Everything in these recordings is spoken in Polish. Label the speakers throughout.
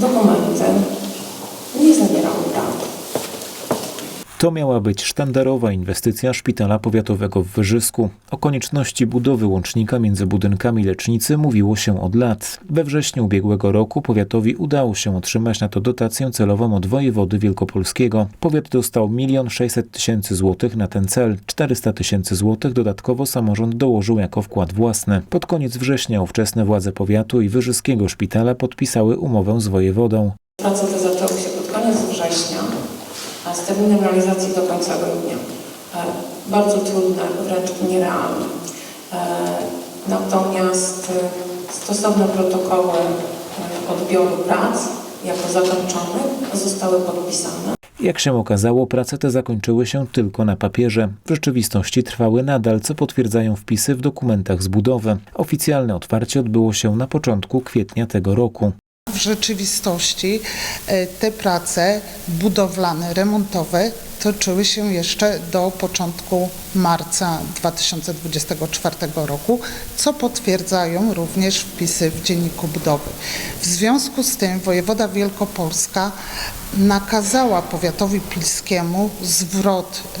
Speaker 1: dokumenty nie zawierały prawdy.
Speaker 2: To miała być sztandarowa inwestycja szpitala powiatowego w Wyżysku. O konieczności budowy łącznika między budynkami lecznicy mówiło się od lat. We wrześniu ubiegłego roku powiatowi udało się otrzymać na to dotację celową od wojewody wielkopolskiego. Powiat dostał 1 600 tysięcy złotych na ten cel. 400 tysięcy złotych dodatkowo samorząd dołożył jako wkład własny. Pod koniec września ówczesne władze powiatu i Wyżyskiego szpitala podpisały umowę z wojewodą.
Speaker 1: Prace te zaczęły się pod koniec września, z terminem realizacji do końca grudnia. E, Bardzo trudne, wręcz nierealne. E, Natomiast e, stosowne protokoły odbioru prac jako zakończonych zostały podpisane.
Speaker 2: Jak się okazało, prace te zakończyły się tylko na papierze. W rzeczywistości trwały nadal, co potwierdzają wpisy w dokumentach z budowy. Oficjalne otwarcie odbyło się na początku kwietnia tego roku.
Speaker 3: Rzeczywistości e, te prace budowlane, remontowe toczyły się jeszcze do początku marca 2024 roku, co potwierdzają również wpisy w Dzienniku Budowy. W związku z tym wojewoda Wielkopolska nakazała powiatowi pilskiemu zwrot e,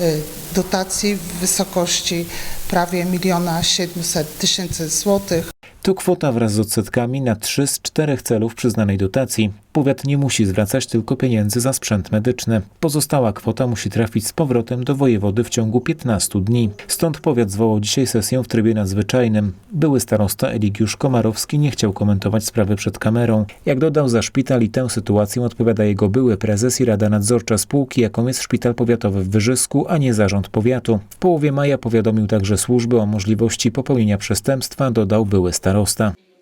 Speaker 3: dotacji w wysokości prawie 1 700 tysięcy złotych
Speaker 2: To kwota wraz z odsetkami na trzy z czterech celów przyznanej dotacji. Powiat nie musi zwracać tylko pieniędzy za sprzęt medyczny. Pozostała kwota musi trafić z powrotem do wojewody w ciągu 15 dni. Stąd powiat zwołał dzisiaj sesję w trybie nadzwyczajnym. Były starosta Eligiusz Komarowski nie chciał komentować sprawy przed kamerą. Jak dodał, za szpital i tę sytuację odpowiada jego były prezes i rada nadzorcza spółki, jaką jest szpital powiatowy w Wyżysku, a nie zarząd powiatu. W połowie maja powiadomił także służby o możliwości popełnienia przestępstwa, dodał były starosta.